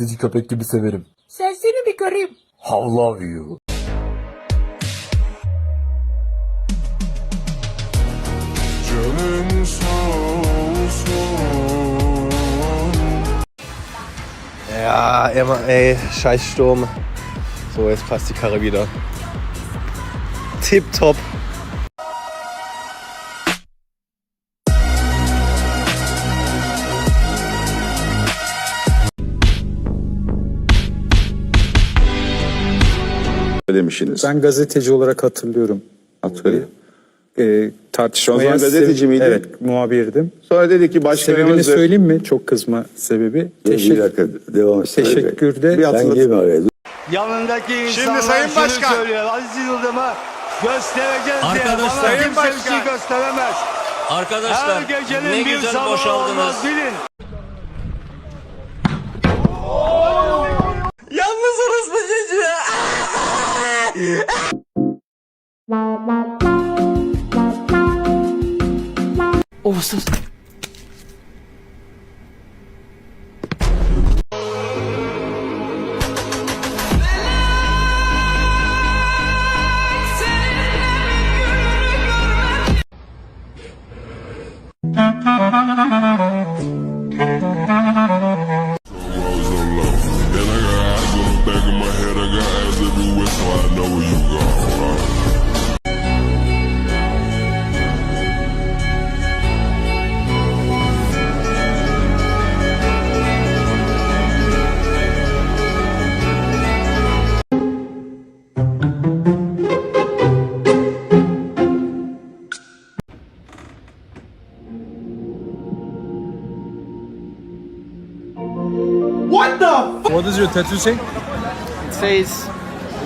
Sizi köpek gibi severim. Sen seni bir göreyim. How love you. Ja, immer, ey, scheiß Sturm. So, jetzt passt die Karre wieder. Tipptopp. Söylemişsiniz. Ben gazeteci olarak hatırlıyorum. Hatırlıyorum. Ee, tartışmaya... Zaman gazeteci miydin? Evet, muhabirdim. Sonra dedi ki Sebebini başkanımız... söyleyeyim mi? Çok kızma sebebi. Bir Teşekkür, dakika devam et. teşekkürde Bir hatırlat. Yanındaki insanlar Sayın şunu Başkan. söylüyor. Aziz Yıldırım'a göstereceğiz Arkadaşlar. diye. Bana Sayın kimse bir Başkan. şey gösteremez. Arkadaşlar Her gecenin ne bir güzel boşaldınız. olmaz bilin. Oh sus. What does your tattoo say? says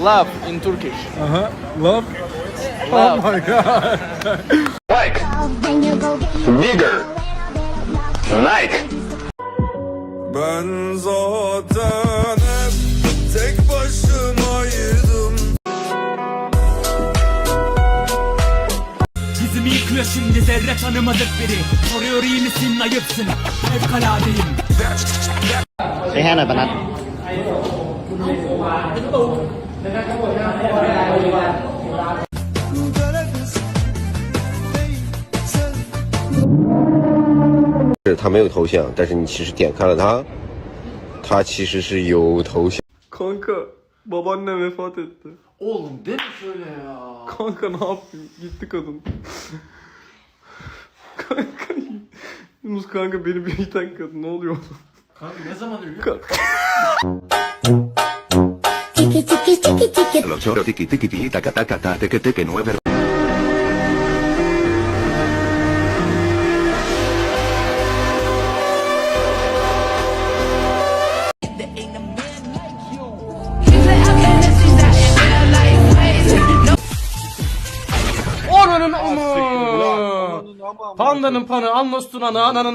love in Turkish. Uh-huh. Love? Love. Oh my god. Ben zaten hep tek başımaydım. Dizimi yıkıyor şimdi zerre tanımadık biri. Soruyor iyi misin ayıpsın. Fevkaladeyim. 是他没有头像，但是你其实点开了他，他其实是有头像。 Kanka babaannem vefat etti. Oğlum deme şöyle ya. Kanka ne yapayım? Gitti kadın. kanka Yunus kanka beni bir iten kadın ne oluyor? Kanka ne zaman ölüyor? Tiki tiki tiki tiki. Los choros tiki tiki tiki taca taca ta teque teque no es verdad. Oranın amı. Pandanın panı, anlostun anı, ananın.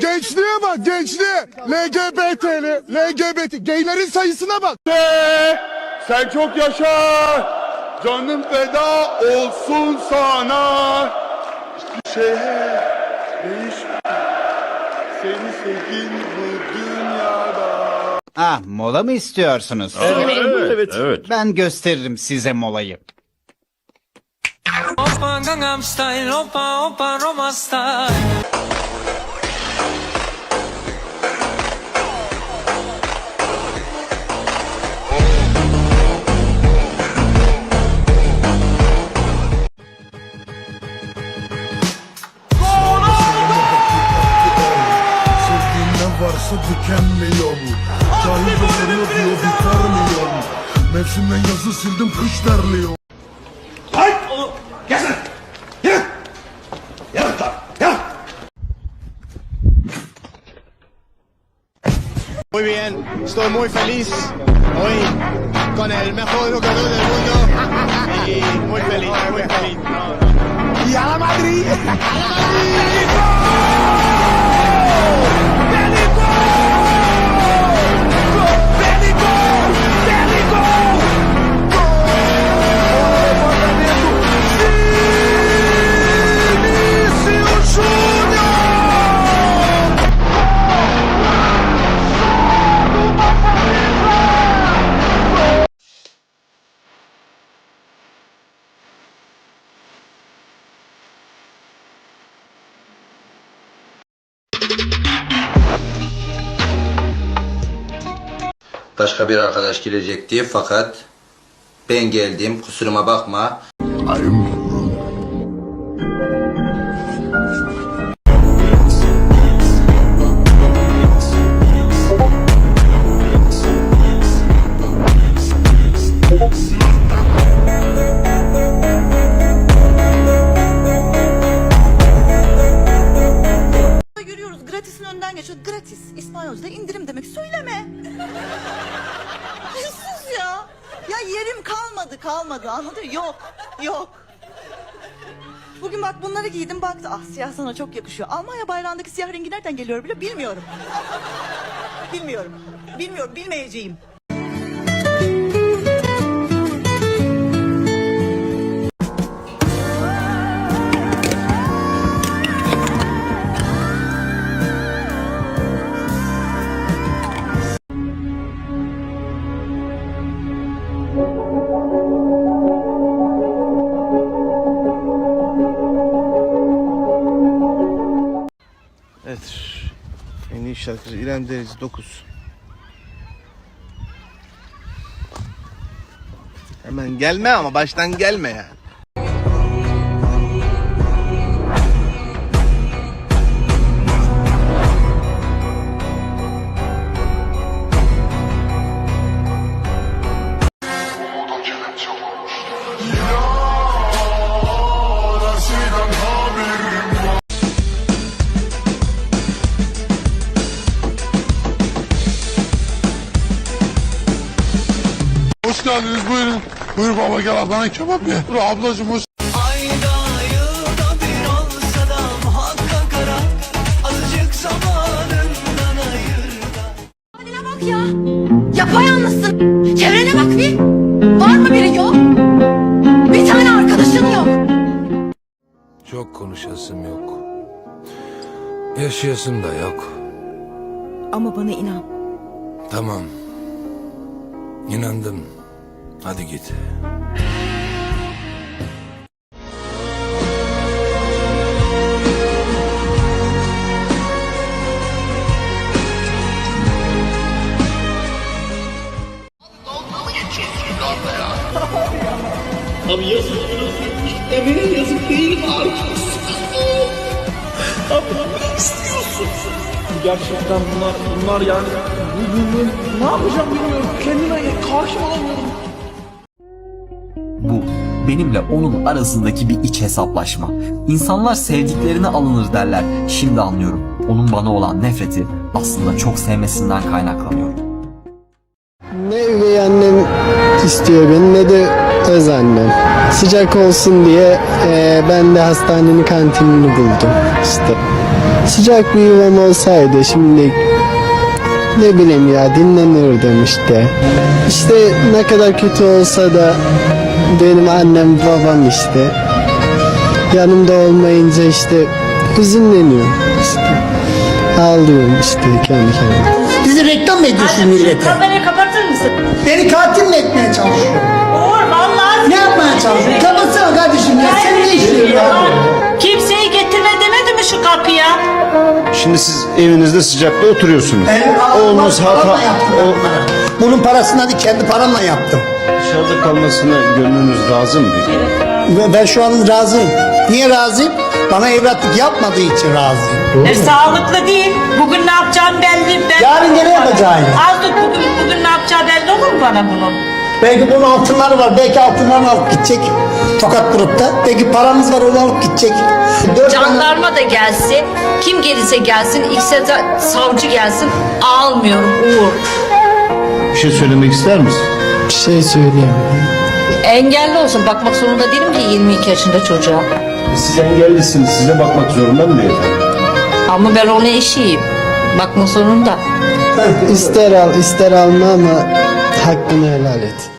Gençliğe bak gençliğe. LGBT'li, LGBT. Geylerin sayısına bak. Sen çok yaşa. Canım feda olsun sana. Şeye değiş. Seni sevgin bu dünyada. Ah mola mı istiyorsunuz? evet. evet. Ben gösteririm size molayı. Opa Gangnam Style, opa opa Roma Style. Beğenmiyor bu Cahil de soruyor diyor biter Mevsimden yazı sildim kış derliyor Muy bien, estoy muy feliz hoy con el mejor jugador del mundo. Y muy feliz, muy feliz. Y a la Madrid. Başka bir arkadaş gelecekti fakat ben geldim kusuruma bakma. Yürüyoruz Ah siyah sana çok yakışıyor. Almanya bayrağındaki siyah rengi nereden geliyor bile bilmiyorum. bilmiyorum. Bilmiyorum bilmeyeceğim. Şarkıcı İrem Derici 9. Hemen gelme ama baştan gelme ya. Hoş geldiniz buyurun Buyur baba gel ablana kebap ye Dur ablacım hoş Ayda yılda bir olsa da muhakkak ara Azıcık zamanından ayır Haline bak ya. Yapayalnızsın. Çevrene bak bir. Var mı biri yok? Bir tane arkadaşın yok. Çok konuşasım yok. Yaşayasım da yok. Ama bana inan. Tamam. İnandım. Hadi git. Gerçekten bunlar, bunlar yani bu, bu, bu, ne yapacağım bilmiyorum. Kendime karşı olamıyorum. Benimle onun arasındaki bir iç hesaplaşma. İnsanlar sevdiklerine alınır derler. Şimdi anlıyorum. Onun bana olan nefreti aslında çok sevmesinden kaynaklanıyor. Ne üvey annem istiyor beni ne de öz annem. Sıcak olsun diye eee, ben de hastanenin kantinini buldum işte. Sıcak bir yuvam olsaydı şimdi ne bileyim ya dinlenirdim işte. İşte ne kadar kötü olsa da benim annem babam işte. Yanımda olmayınca işte hüzünleniyorum işte. Ağlıyorum işte kendi kendime. Bizi reklam mı ediyorsun millete? Kamerayı kapatır mısın? Beni katil mi etmeye çalışıyor? Olur vallahi. Ne yapmaya çalışıyor? Kapatsana kardeşim ya. Sen ne işliyorsun? Kimseyi getirme demedi mi şu kapıya? Şimdi siz evinizde sıcakta oturuyorsunuz. Oğlunuz hata... O, Bunun parasını hadi kendi paramla yaptım. Dışarıda kalmasına gönlünüz razı mı? Ve ben şu an razıyım. Niye razıyım? Bana evlatlık yapmadığı için razıyım. E, sağlıklı değil. Bugün ne yapacağım belli. Ben... Yarın gene yapacağını. Az dur bugün, bugün ne yapacağı belli olur mu bana bunun? Belki bunun altınları var. Belki altınlarını alıp gidecek. Tokat grupta. Belki paramız var onu alıp gidecek. Dört tane- Jandarma da gelse, kim gelirse gelsin, ikisi de savcı gelsin, almıyorum Uğur. Bir şey söylemek ister misin? Bir şey söyleyeyim. Engelli olsun, bakmak zorunda değilim ki 22 yaşında çocuğa. Siz engellisiniz. Size bakmak zorunda mı beyefendi? Ama ben onun eşiyim. Bakmak zorunda. İster al ister alma ama hakkını helal et.